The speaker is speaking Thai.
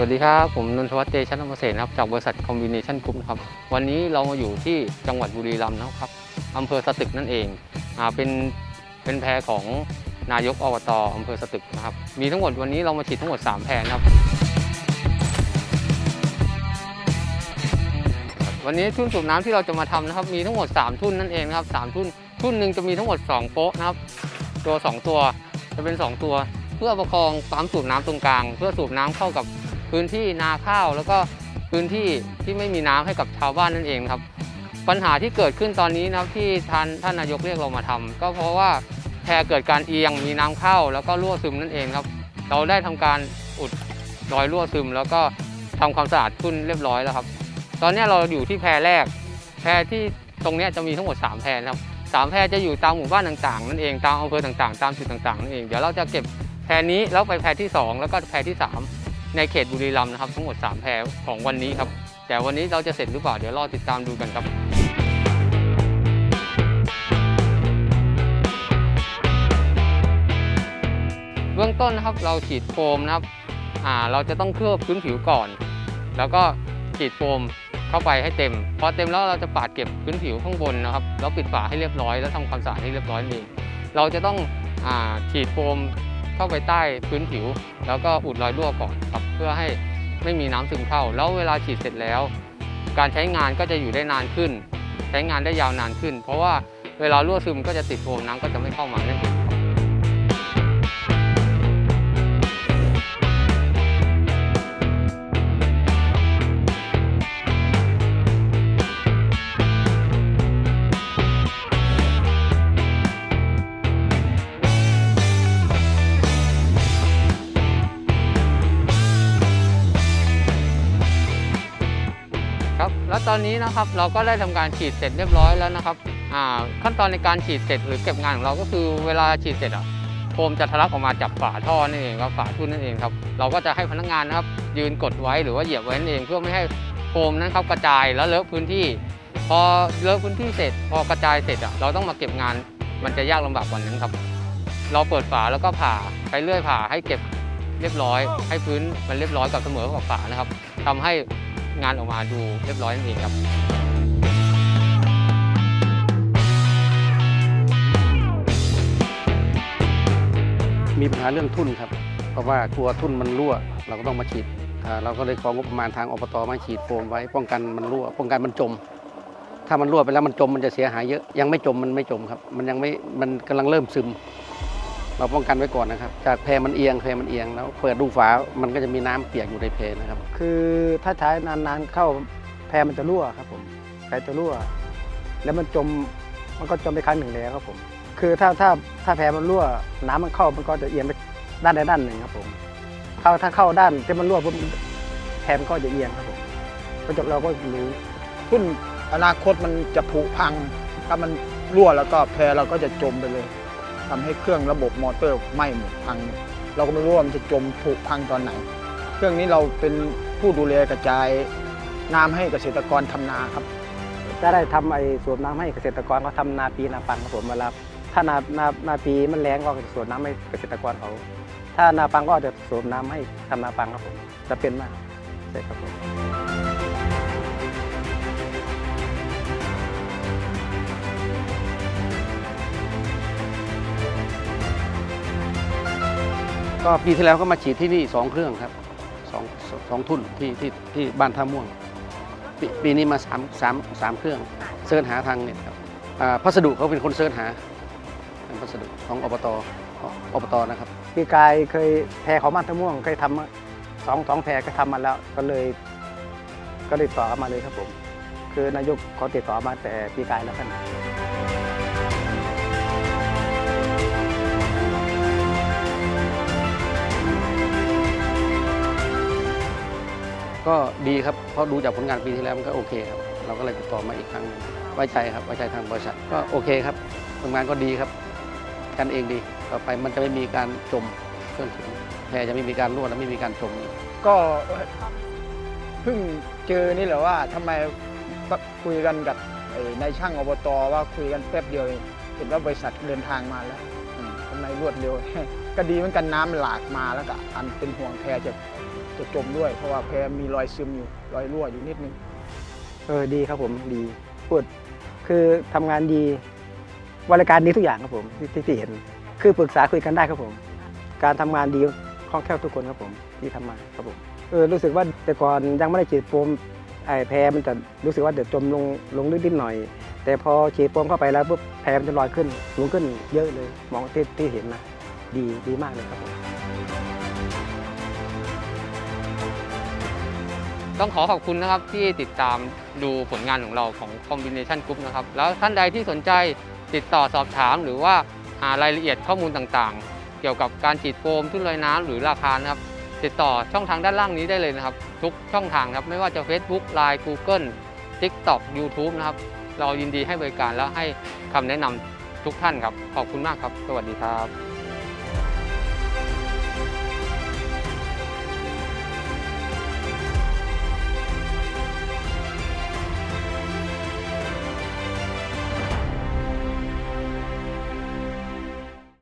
สวัสดีครับ ผมนนทวัฒน์เตชะนมเสนครับจากบริษัทคอมบิเนชันกรุ๊ปครับ วันนี้เรามาอยู่ที่จังหวัดบุรีรัมย์นะครับอำเภอสตึกนั่นเองอ่าเป็นเป็นแพรของนายกอบตอำเภอสตึกนะครับ มีทั้งหมดวันนี้เรามาฉีดทั้งหมด 3 แพรนะครับ วันนี้ทุ่นสูบน้ำที่เราจะมาทำนะครับ มีทั้งหมด 3 ทุ่นนั่นเองนะครับ3ทุ่นทุ่นหนึ่งจะมีทั้งหมด 2 โป๊ะนะครับ ตัว 2 ตัวจะเป็น 2 ตัว เพื่อประคองปั๊มสูบน้ำตรงกลาง เพื่อสูบน้ำเข้ากับ พื้นที่นาข้าว แล้วก็พื้นที่ที่ไม่มีน้ำให้กับชาวบ้านนั่นเองครับ ปัญหาที่เกิดขึ้นตอนนี้นะครับที่ท่านท่านนายกเรียกเรามาทำก็เพราะว่าแพรเกิดการเอียงมีน้ำเข้า แล้วก็รั่วซึมนั่นเองครับ เราได้ทำการอุดรอยรั่วซึม แล้วก็ทำความสะอาดทุ่นเรียบร้อยแล้วครับ ตอนนี้เราอยู่ที่แพรแรก แพรที่ตรงนี้จะมีทั้งหมด 3 แพรนะครับสามแพรจะอยู่ตามหมู่บ้านต่างๆนั่นเองตามอำเภอต่างๆ ตามจุดต่างๆนั่นเองเดี๋ยวเราจะเก็บแพรนี้แล้วไปแพรที่ 2 แล้วก็แพรที่ 3 ในเขตบุรีรัมย์นะครับทั้งหมด 3 แพรของวันนี้ครับ แต่วันนี้เราจะเสร็จหรือเปล่าเดี๋ยวรอติดตามดูกันครับเบื้องต้นนะครับเราฉีดโฟมนะครับอ่าเราจะต้องเคลือบพื้นผิวก่อน แล้วก็ฉีดโฟมเข้าไปให้เต็ม พอเต็มแล้วเราจะปาดเก็บพื้นผิวข้างบนนะครับแล้วปิดฝาให้เรียบร้อย แล้วทำความสะอาดให้เรียบร้อยนั่เองเราจะต้องอฉีดโฟม เข้าไปใต้พื้นผิว แล้วก็อุดรอยรั่วก่อนครับเพื่อให้ไม่มีน้ำซึมเข้า แล้วเวลาฉีดเสร็จแล้ว การใช้งานก็จะอยู่ได้นานขึ้น ใช้งานได้ยาวนานขึ้น เพราะว่าเวลารั่วซึมก็จะติดโฟมน้ำก็จะไม่เข้ามานั่นเอง อนนี้นะครับเราก็ได้ทำการฉีดเสร็จเรียบร้อยแล้วนะครับขั้นตอนในการฉีดเสร็จหรือเก็บงานของเราก็คือเวลาฉีดเสร็จอะโฟมจะทะลักออกมาจากฝาท่อนั่นเองครับฝาทุ่นนั่นเองครับเราก็จะให้พนักงานนะครับยืนกดไว้หรือว่าเหยียบไว้นั่นเอง เพื่อไม่ให้โฟมนั้นครับกระจายแล้วเลอะพื้นที่ พอเลอะพื้นที่เสร็จ พอกระจายเสร็จอะเราต้องมาเก็บงานมันจะยากลำบากกว่านั้นครับ เราเปิดฝาแล้วก็ผ่าไปเรื่อยผ่าให้เก็บเรียบร้อย ให้พื้นมันเรียบร้อยกับเสมอกับฝานะครับทำให้ งานออกมาดูเรียบร้อยนั่นเองครับมีปัญหาเรื่องทุนครับ เพราะว่ากลัวทุนมันรั่ว เราก็ต้องมาฉีดเราก็เลยของงบประมาณทางอบตมาฉีดโฟมไว้ป้องกันมันรั่ว ป้องกันมันจม ถ้ามันรั่วไปแล้วมันจมมันจะเสียหายเยอะ ยังไม่จมมันไม่จมครับ มันยังไม่ มันกำลังเริ่มซึม เราป้องกันไว้ก่อนนะครับ จากแพมันเอียงแพมันเอียงแล้วเปิดดูฝามันก็จะมีน้ำเปียกอยู่ในแพนะครับ คือถ้าใช้นานๆเข้าแพรมันจะรั่วครับผมแพรจะรั่ว แล้วมันจมมันก็จมไปครั้งหนึ่งแล้วครับผม คือถ้าถ้าถ้าแพรมันรั่ว น้ำมันเข้ามันก็จะเอียงไปด้านใดด้านหนึ่งครับผมเข้าถ้าเข้าด้านที่มันรั่วปุ๊บแพรมันก็จะเอียงครับผมก็จะเราก็รู้ทุ่นอนาคตมันจะผุพัง ถ้ามันรั่วแล้วก็แพรเราก็จะจมไปเลย ทำให้เครื่องระบบมอเตอร์ไหม้หมดพัง เราก็ไม่รู้ว่ามันจะจมผุพังตอนไหน เครื่องนี้เราเป็นผู้ดูแลกระจายน้ำให้เกษตรกรทำนาครับจะได้ทำไอ้สวนน้ำให้เกษตรกรเขาทำนาปีนาปังครับผมเวลาถ้านานานาปีมันแรงก็จะสวนน้ำให้เกษตรกรเขาถ้านาปังก็จะสวนน้ำให้ทำนาปังครับผมจะเป็นมากใช่ครับผม ก็ปีที่แล้วก็มาฉีดที่นี่สองเครื่องครับสองสองทุ่นที่ที่ที่บ้านท่าม่วงปปีนี้มาสามสามสามเครื่องเสิร์ชหาทางเนี่ยครับอ่าพัสดุเขาเป็นคนเสิร์ชหาทางพัสดุของอบตอบตนะครับพี่กายเคยแพรของบ้านทะม่วงเคยทำสองสองแพรก็ทำมาแล้วก็เลย ก็เลยต่อมาเลยครับผม คือนายกเขาติดต่อมาแต่พี่กายแล้วกัน ก็ดีครับเพราะดูจากผลงานปีที่แล้วมันก็โอเคครับเราก็เลยติดต่อมาอีกครั้งหนึ่งไว้ใจครับไว้ใจทางบริษัทก็โอเคครับทำงานก็ดีครับกันเองดีต่อไปมันจะไม่มีการจมเครื่องถึงแพรจะไม่มีการรั่วและไม่มีการจมก็เพิ่งเจอนี่แหละว่าทำไมคุยกันกับไอ้นายช่างอบตว่าคุยกันแป๊บเดียวเองเห็นว่าบริษัทเดินทางมาแล้วอืมทำไมรวดเร็ว ก็ดีเหมือนกันน้ำหลากมาแล้วก็อันเป็นห่วงแพรจะ จะจมด้วย เพราะว่าแพมีรอยซึมอยู่รอยรั่วอยู่นิดนึง เออดีครับผมดีพูดคือทำงานดีบริการดีทุกอย่างครับผมที่ที่เห็น คือปรึกษาคุยกันได้ครับผม การทำงานดีคล่องแคล่วทุกคนครับผมที่ทำมาครับผมเออรู้สึกว่าแต่ก่อนยังไม่ได้ฉีดโฟมไอ้แพมันจะรู้สึกว่าเดี๋ยวจมลงลงนิดหน่อย แต่พอฉีดโฟมเข้าไปแล้วปุ๊บแพมันจะลอยขึ้นสูงขึ้นเยอะเลยมองที่ที่เห็นนะดีดีมากเลยครับผม ต้องขอขอบคุณนะครับที่ติดตามดูผลงานของเราของ Combination Group นะครับ แล้วท่านใดที่สนใจติดต่อสอบถาม หรือว่าหารายละเอียดข้อมูลต่างๆ เกี่ยวกับการฉีดโฟมทุ่นลอยน้ำหรือราคานะครับ ติดต่อช่องทางด้านล่างนี้ได้เลยนะครับ ทุกช่องทางครับไม่ว่าจะ Facebook Line Google TikTok YouTube นะครับ เรายินดีให้บริการแล้วให้คำแนะนำทุกท่านครับ ขอบคุณมากครับ สวัสดีครับ